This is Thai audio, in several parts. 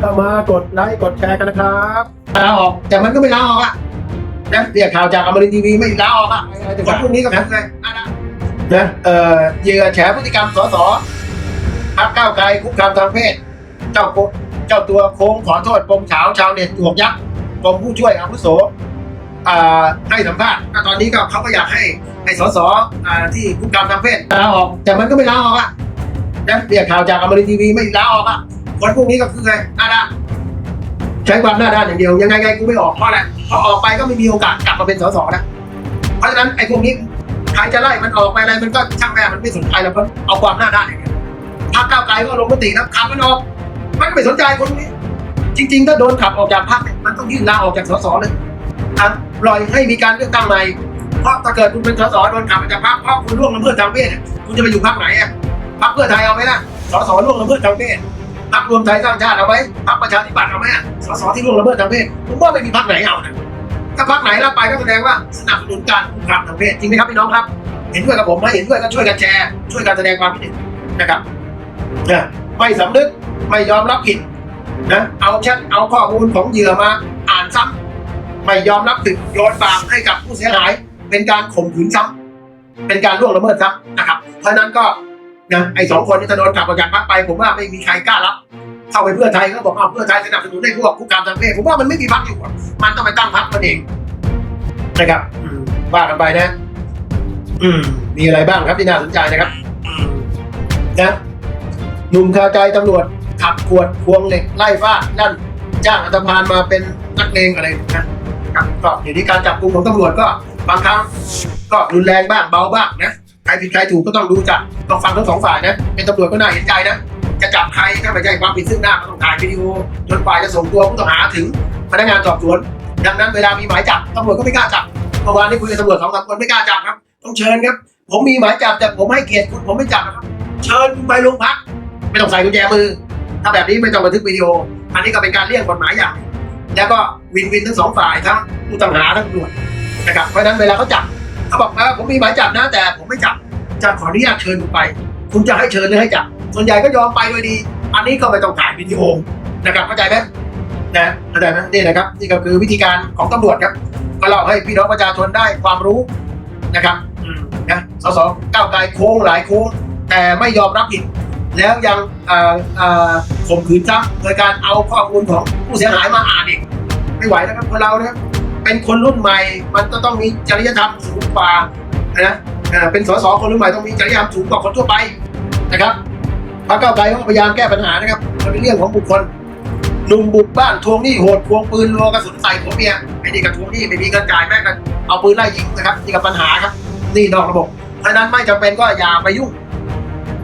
เข้ามากดไลค์กดแชร์กันนะครับลาออกแต่มันก็ไม่ลาออกอะนะเรียกข่าวจากอมรินทร์ทีวีไม่ลาออกอะแต่วันพรุ่งนี้ก็นะนะเอ่อเหยื่อแฉพฤติกรรมสสพักก้าวไกลคุกคามทางเพศ เจ้าโกเจ้าตัวโค้งขอโทษปมเฉาชาวเน็ตจวกยักษ์กรมผู้ช่วยอาวุโสอ่าให้สัมภาษณ์ก็ตอนนี้ก็เขาก็อยากให้ไอ้สสอ่าที่คุกคามทางเพศลาออก แต่มันก็ไม่ลาออกอะนะเรียกข่าวจากอมรินทร์ทีวีไม่ลาออกอะ คนพวกนี้ก็คือไงหน้าด้านใช้ความหน้าด้านอย่างเดียว ยังไงไงกูไม่ออกเพราะอะไรเพอออกไปก็ไม่มีโอกาสกลับมาเป็นสสนะเพราะฉะนั้นไอ้พวกนี้ใครจะไล่มันออกไปอะไรมันก็ช่างแม่มันไม่สนใจแล้วเพราะเอาความหน้าด้านอย่างเดียวพรรคก้าวไกลก็ลงมตินะขับมันออกมันก็ไม่สนใจคนนี้ จริง ๆ ถ้าโดนขับออกจากพรรคเนี่ยมันต้องยื่นลาออกจากสสเลยอะปล่อยให้มีการเลือกตั้งใหม่เพราะถ้าเกิดคุณเป็นสสโดนขับออกจากพรรคเพราะคุณล่วงละเมิดทางเพศคุณจะไปอยู่พรรคไหนอะพรรคเพื่อไทยเอาไหมล่ะสสล่วงละเมิดทางเพศ พรรครวมไทยสร้างชาติเอาไหมพรรคประชาธิปัตย์เอาไหมสสที่ล่วงละเมิดทางเพศผมว่าไม่มีพรรคไหนเอานะถ้าพรรคไหนรับไปก็แสดงว่าสนับสนุนการคุกคามทางเพศจริงไหมครับพี่น้องครับ เห็นด้วยกับผมไหมเห็นด้วยก็ช่วยกันแชร์ช่วยกันแสดงความคิดเห็นนะครับนี่ยไม่สำนึกไม่ยอมรับผิดนะเอาแชทเอาข้อมูลของเหยื่อมา อ่านซ้ำไม่ยอมรับผิดโยนบาปให้กับผู้เสียหาย เป็นการข่มขืนซ้ำเป็นการล่วงละเมิดซ้ำนะครับเพราะนั้นก็ นะไอ้สองคนที่จะโดนกลับออกจากพรรคไป ผมว่าไม่มีใครกล้ารับเข้าไปเพื่อไทยก็บอกว่าเพื่อไทยสนับสนุนให้พวกคุกคามทางเพศผมว่ามันไม่มีพรรคอยู่มันต้องไปตั้งพรรคมันเองนะครับว่ากันไปนะ อืม มีอะไรบ้างครับที่น่าสนใจนะครับนะหนุ่มคาใจตำรวจขับขวดควงเหล็กไล่ฟาดนั่นจ้างอัตภานมาเป็นนักเลงอะไรนะครับก็เดี๋ยวนี้การจับกลุ่มของตำรวจก็บางครั้งก็รุนแรงบ้างเบาบ้างนะ ใครผิดใครถูกก็ต้องดูจากต้องฟังทั้งสองฝ่ายนะ เป็นตำรวจก็น่าเห็นใจนะ จะจับใครถ้าไม่ใช่ความผิดซึ่งหน้าก็ต้องถ่ายวิดีโอจนกว่าจะส่งตัวผู้ต้องหาถึงพนักงานสอบสวน ดังนั้นเวลามีหมายจับตำรวจก็ไม่กล้าจับเมื่อวานนี้คุยกับตำรวจสองสามคนไม่กล้าจับครับ ต้องเชิญครับ ผมมีหมายจับแต่ผมให้เกียรติคุณผมไม่จับนะครับ เชิญไปโรงพักไม่ต้องใส่กุญแจมือ ถ้าแบบนี้ไม่ต้องบันทึกวิดีโอ อันนี้ก็เป็นการเลี่ยงกฎหมายอย่าง แล้วก็วินวินทั้งสองฝ่ายทั้งผู้ต้องหาทั้งตำรวจนะครับเพราะนั้นเวลาเขาจับ เขาบอกว่าผมมีหมายจับนะ แต่ผมไม่จับจะขออนุญาตเชิญคุณไป คุณจะให้เชิญหรือให้จับ ส่วนใหญ่ก็ยอมไปโดยดี อันนี้ก็ไม่ต้องถ่ายวิดีโอนะครับเข้าใจไหมนะเข้าใจไหมนี่นะครับ นี่ก็คือวิธีการของตำรวจครับก็เล่าให้พี่น้องประชาชนได้ความรู้นะครับนะสสก้าวไกลโค้งหลายโค้งแต่ไม่ยอมรับผิด แล้วยังอ่อเอ่อข่มขืนซ้ำโดยการเอาข้อมูลของผู้เสียหายมาอ่านอีกไม่ไหวนะครับคนเรานะครับ เป็นคนรุ่นใหม่ มันก็ต้องมีจริยธรรมสูงกว่านะเอ่อเป็นสสคนรุ่นใหม่ต้องมีจริยธรรมสูงกว่าคนทั่วไปนะครับพรรคก้าวไกลก็พยายามแก้ปัญหานะครับมันเป็นเรื่องของบุคคลหนุ่มบุกบ้านทวงหนี้โหดควงปืนรัวกระสุนใส่ผัวเมียไอ้นี่กับทวงหนี้ไม่มีเงินจ่ายแม่กันเอาปืนไล่ยิงนะครับนี่กับปัญหาครับนี่นอกระบบเพราะฉะนั้นไม่จำเป็นก็อย่าไปยุ่ง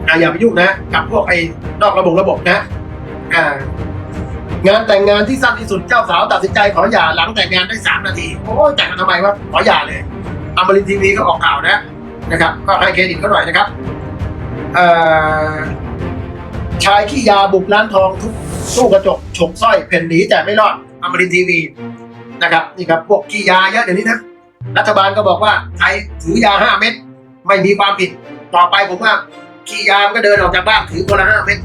อ่าอย่าไปยุ่งนะ กับพวกไอ้นอกระบบระบบนะอ่า งานแต่งงานที่สั้นที่สุดเจ้าสาวตัดสินใจขอหย่าหลังแต่งงานได้สามนาที โอ้ยแต่งกันทำไมวะขอหย่าเลยอมรินทีวีก็ออกข่าวนะนะครับ ก็ให้เครดิตเขาหน่อยนะครับเอ่อชายขี้ยาบุกร้านทองทุบตู้กระจกฉกสร้อยเพ่นหนีแต่ไม่รอดอมรินทีวีนะครับนี่ครับพวกขี้ยาเยอะเดี๋ยวนี้นะรัฐบาลก็บอกว่าใครถือยาห้าเม็ดไม่มีความผิดต่อไปผมว่าขี่ยามก็เดินออกจากบ้านถือคนละห้าเม็ด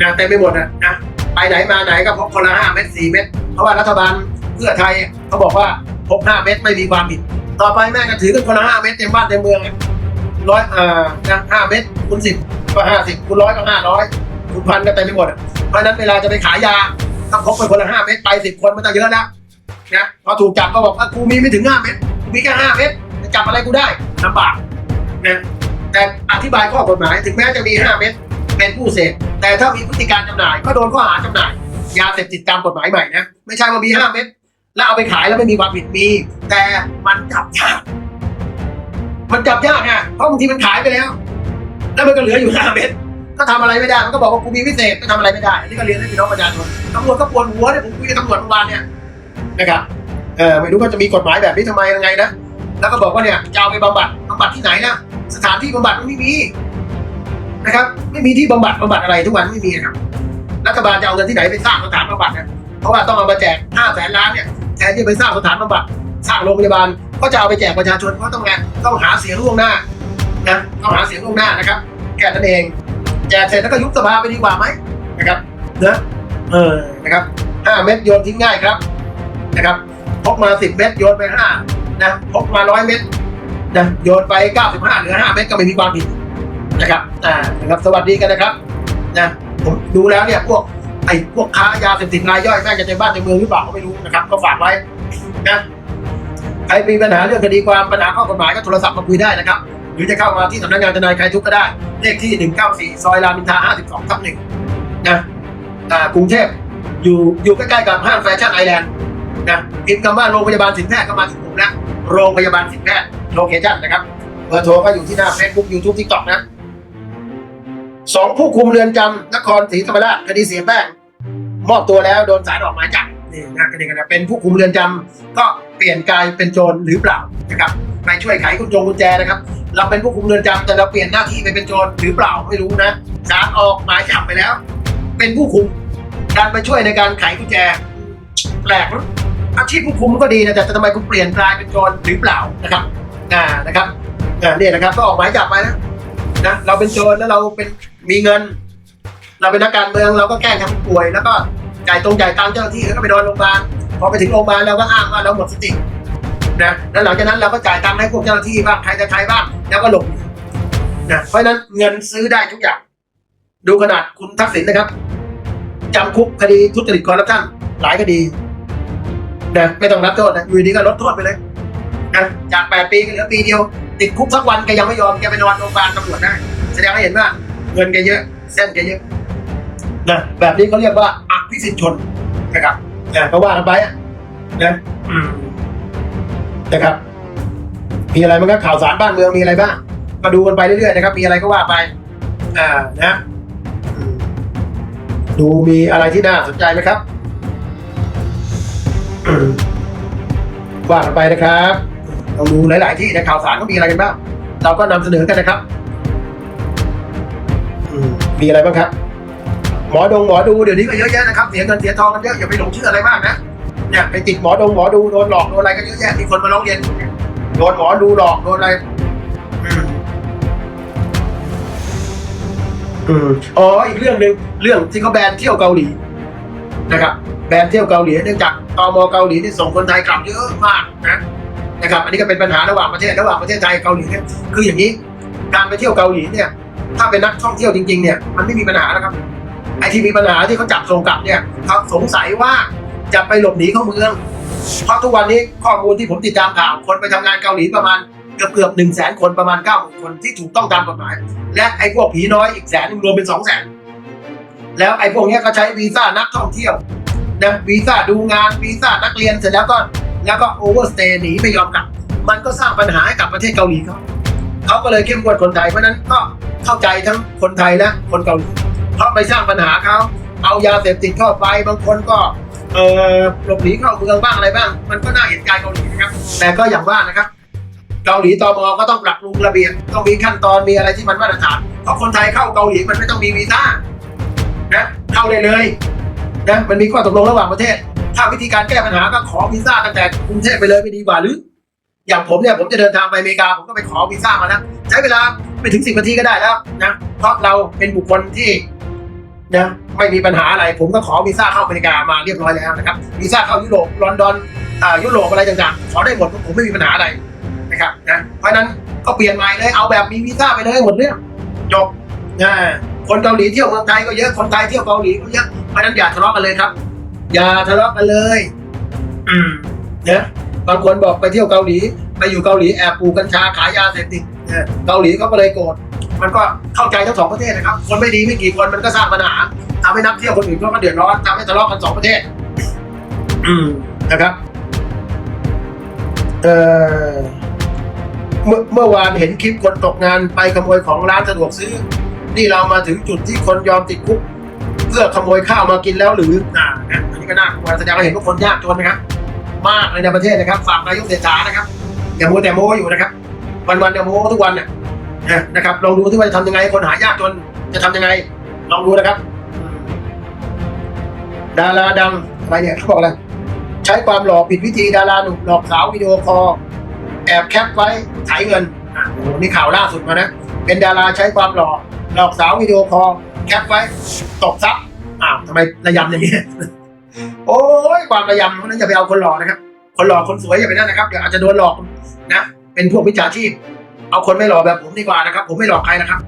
นะเต็มไปหมดนะนะ ไปไหนมาไหนก็พกคนละห้าเม็ดสี่เม็ดเพราะว่ารัฐบาลเพื่อไทยเขาบอกว่าพกห้าเม็ดไม่มีความผิด ต่อไปแม่ก็ถือกันคนละห้าเม็ดเต็มบ้านเต็มเมืองร้อยอ่านะห้าเม็ดคูณสิบก็ห้าสิบคูณร้อยก็ห้าร้อยคูณพันก็เต็มไปหมดเพราะนั้นเวลาจะไปขายยาต้องพกไปคนละห้าเม็ดไปสิบคนมันจะเยอะแล้วนะพอถูกจับก็บอกว่ากูมีไม่ถึงห้าเม็ดกูมีแค่ห้าเม็ดจะจับอะไรกูได้ลำบากนะแต่อธิบายข้อกฎหมายถึงแม้จะมี5เม็ด เป็นผู้เสพแต่ถ้ามีพฤติการจำหน่าย ก็โดนข้อหาจำหน่าย ยาเสพติดตามกฎหมายใหม่นะ ไม่ใช่ว่ามี 5 เม็ดแล้วเอาไปขายแล้วไม่มีความผิดมี แต่มันจับยากมันจับยากไงเพราะบางทีมันขายไปแล้ว แล้วมันก็เหลืออยู่5เม็ดก็ทำอะไรไม่ได้มันก็บอกว่ากูมีพิเศษก็ทำอะไรไม่ได้นนี้ก็เรียนให้พี่น้องประชาชนตำรวจก็ปวดหัวเนี่ยผมคุยกับตำรวจเมื่อวานเนี่ยนะครับเออไม่รู้ว่าจะมีกฎหมายแบบนี้ทำไมยังไงนะแล้วก็บอกว่าเนี่ยจะเอาไปบำบัดบำบัดที่ไหนนะสถานที่บำบัดมันไม่มี นะครับ ไม่มีที่บำบัดบำบัดอะไรทุกวันไม่มีนะครับ รัฐบาลจะเอาเงินที่ไหนไปสร้างสถานบำบัดนะเพราะว่าต้องเอามาแจกห้าแสนล้านเนี่ยแทนที่จะไปสร้างสถานบำบัดสร้างโรงพยาบาลก็จะเอาไปแจกประชาชนเพราะต้องไงต้องหาเสียงล่วงหน้านะต้องหาเสียงล่วงหน้านะครับแค่นั้นเอง แจกเสร็จแล้วก็ยุบสภาไปดีกว่าไหมนะครับนะเออนะครับห้าเม็ดโยนทิ้งง่ายครับนะครับพกมาสิบเม็ดโยนไปห้านะพกมาร้อยเม็ดนะโยนไปเก้าสิบห้าเหลือห้าเม็ดก็ไม่มีความผิด นะครับอ่านะครับสวัสดีกันนะครับนะผมดูแล้วเนี่ยพวกไอ้พวกค้ายาเสพติดรายย่อยแม่งจะในบ้านในเมืองหรือเปล่าก็ไม่รู้นะครับ ก็ฝากไว้นะใครมีปัญหาเรื่องคดีความปัญหาข้อกฎหมายก็โทรศัพท์มาคุยได้นะครับ หรือจะเข้ามาที่สำนักงานทนายใครทุกข์ก็ได้ เลขที่ 194 ซอยรามอินทรา52ทับหนึ่งนะอ่ากรุงเทพอยู่อยู่ใกล้ๆกับห้างแฟชั่นไอแลนด์นะพิมพ์คำว่าโรงพยาบาลสินแพทย์ก็มาถึงผมแล้วโรงพยาบาลสินแพทย์โลเคชั่นนะครับเบอร์โทรก็อยู่ที่หน้า Facebook YouTube TikTok นะ สองผู้คุมเรือนจำนครศรีธรรมราชคดีเสียแป้งมอบตัวแล้วโดนศาลออกหมายจับนี่นะคดีกันนะเป็นผู้คุมเรือนจำก็เปลี่ยนกายเป็นโจรหรือเปล่านะครับไปช่วยไขกุญจงกุญแจนะครับ เราเป็นผู้คุมเรือนจำแต่เราเปลี่ยนหน้าที่ไปเป็นโจรหรือเปล่าไม่รู้นะศาลออกหมายจับไปแล้ว เป็นผู้คุมการไปช่วยในการไขกุญแจแปลกนะอาชีพผู้คุมก็ดีนะแต่ทำไมคุณเปลี่ยนกลายเป็นโจรหรือเปล่านะครับอ่านะครับอ่าเนี่ยนะครับก็ออกหมายจับไปนะนะเราเป็นโจรแล้วเราเป็น มีเงิน เราเป็นนักการเมืองเราก็แกล้งทำป่วย แล้วก็จ่ายตรงจ่ายตังเจ้าหน้าที่แล้วก็ไปนอนโรงพยาบาลพอไปถึงโรงพยาบาลเราก็อ้างว่าเราหมดสตินะแล้วหลังจากนั้นเราก็จ่ายตังค์ให้พวกเจ้าหน้าที่บ้างใครจะใครบ้างแล้วก็หลบนะเพราะฉะนั้นเงินซื้อได้ทุกอย่าง ดูขนาดคุณทักษิณนะครับจำคุกคดีทุจริตคอร์รัปชันหลายคดีนะไม่ต้องรับโทษนะอยู่ดีก็ลดโทษไปเลยนะจากแปดปีก็เหลือปีเดียว ติดคุกสักวันแกยังไม่ยอมแกไปนอนโรงพยาบาลตำรวจได้แสดงให้เห็นว่า เงินแกเยอะเส้นแกเยอะนะแบบนี้เขาเรียกว่าอภิสิทธิชนนะครับนะก็ว่ากันไปอะนะนะครับ มีอะไรบ้างครับข่าวสารบ้านเมืองมีอะไรบ้างก็ดูกันไปเรื่อยๆนะครับ มีอะไรก็ว่าไป อ่านะดูมีอะไรที่น่าสนใจไหมครับว่ากันไปนะครับเราดูหลาย ๆ ที่ในข่าวสารก็มีอะไรกันบ้างเราก็นำเสนอกันนะครับ มีอะไรบ้างครับ หมอดงหมอดูเดี๋ยวนี้ก็เยอะแยะนะครับเสียเงินเสียทองกันเยอะอย่าไปหลงเชื่ออะไรมากนะเนี่ยไปติดหมอดงหมอดูโดนหลอกโดนอะไรกันเยอะแยะมีคนมาร้องเรียนโดนหมอดูหลอกโดนอะไรอืมอืมอ๋ออีกเรื่องหนึ่งเรื่องที่เขาแบนเที่ยวเกาหลีนะครับแบนเที่ยวเกาหลีเนื่องจากตมเกาหลีที่ส่งคนไทยกลับเยอะมากนะนะครับ อันนี้ก็เป็นปัญหาระหว่างประเทศระหว่างประเทศไทยเกาหลีเนี่ยคืออย่างนี้ การไปเที่ยวเกาหลีเนี่ย ถ้าเป็นนักท่องเที่ยวจริงๆเนี่ยมันไม่มีปัญหาแล้วครับ ไอที่มีปัญหาที่เขาจับส่งกลับเนี่ยเขาสงสัยว่าจะไปหลบหนีเข้าเมือง เพราะทุกวันนี้ข้อมูลที่ผมติดตามข่าวคนไปทำงานเกาหลีประมาณเกือบเกือบหนึ่งแสนคนประมาณเก้าคนที่ถูกต้องตามกฎหมาย และไอ้พวกผีน้อยอีกแสนรวมเป็นสองแสนแล้วไอ้พวกนี้ก็ใช้วีซ่านักท่องเที่ยวนะวีซ่าดูงานวีซ่านักเรียนเสร็จแล้วก็แล้วก็โอเวอร์สเตย์หนีไม่ยอมกลับ มันก็สร้างปัญหาให้กับประเทศเกาหลีเขาเขาก็เลยเข้มงวดคนไทยเพราะนั้นก็ เข้าใจทั้งคนไทยและคนเกาหลีเพราะไปสร้างปัญหาเขาเอายาเสพติดเข้าไปบางคนก็เออหลบหนีเข้าเมืองบ้างอะไรบ้าง มันก็น่าเห็นใจเกาหลีนะครับ แต่ก็อย่างว่านะครับ เกาหลีตอมก็ต้องปรับปรุงระเบียบต้องมีขั้นตอนมีอะไรที่มันมาตรฐานเพราะคนไทยเข้าเกาหลีมันไม่ต้องมีวีซ่านะเข้าได้เลยนะมันมีข้อตกลงระหว่างประเทศ ถ้าวิธีการแก้ปัญหาก็ขอวีซ่าตั้งแต่กรุงเทพไปเลยไม่ดีกว่าหรือ อย่างผมเนี่ยผมจะเดินทางไปอเมริกาผมก็ไปขอวีซ่ามาแล้วใช้เวลา ไม่ถึงสิบนาทีก็ได้แล้วนะเพราะเราเป็นบุคคลที่นะไม่มีปัญหาอะไร ผมก็ขอวีซ่าเข้าอเมริกามาเรียบร้อยแล้วนะครับวีซ่าเข้ายุโรปลอนดอนอ่ายุโรปอะไรต่างๆขอได้หมดผมไม่มีปัญหาอะไรนะครับนะเพราะนั้นก็เปลี่ยนใหม่เลยเอาแบบมีวีซ่าไปเลยหมดเรื่องจบนะคนเกาหลีเที่ยวเมืองไทยก็เยอะคนไทยเที่ยวเกาหลีก็เยอะเพราะฉะนั้นอย่าทะเลาะกันเลยครับ อย่าทะเลาะกันเลย อืมนะบางคนบอกไปเที่ยวเกาหลีไปอยู่เกาหลีแอบปลูกกัญชาขายยาเสพติด เกาหลีเขาก็เลยโกรธมันก็เข้าใจทั้งสองประเทศนะครับ คนไม่ดีไม่กี่คนมันก็สร้างปัญหาทำให้นักเที่ยวคนอื่นก็มาเดือดร้อนทำให้ทะเลาะกันสองประเทศอืมนะครับเอ่อเมื่อเมื่อวานเห็นคลิปคนตกงานไปขโมยของร้านสะดวกซื้อ นี่เรามาถึงจุดที่คนยอมติดคุก เพื่อขโมยข้าวมากินแล้วหรืออ่านะอันนี้ก็น่ากลัวแสดงว่าเห็นว่าคนยากจนนะครับ มากเลยในประเทศนะครับ ฝากนายกเศรษฐานะครับอย่ามัวแต่โม้อยู่นะครับ วันวันๆเนี่ยโม้ทุกวันน่ะนะครับลองดูที่ว่าจะทำยังไงคนหายากจนจะทำยังไง ลองดูนะครับดาราดังอะไรเนี่ยเขาบอกอะไรใช้ความหลอกผิดวิธีดาราหนุ่มหลอกสาววิดีโอคอลแอบแคปไว้ไถเงินอะโอ้โหนี่ข่าวล่าสุดมานะเป็นดาราใช้ความหลอกหลอกสาววิดีโอคอลแคปไว้ตบทรัพย์อ้าวทำไมระยำอย่างนี้ โอ้ยความระยำเพราะนั้นอย่าไปเอาคนหล่อนะครับ คนหล่อคนสวยอย่าไปนั่นนะครับเดี๋ยวอาจจะโดนหลอกนะ เป็นพวกมิจฉาชีพ เอาคนไม่หล่อแบบผมดีกว่านะครับ ผมไม่หลอกใครนะครับ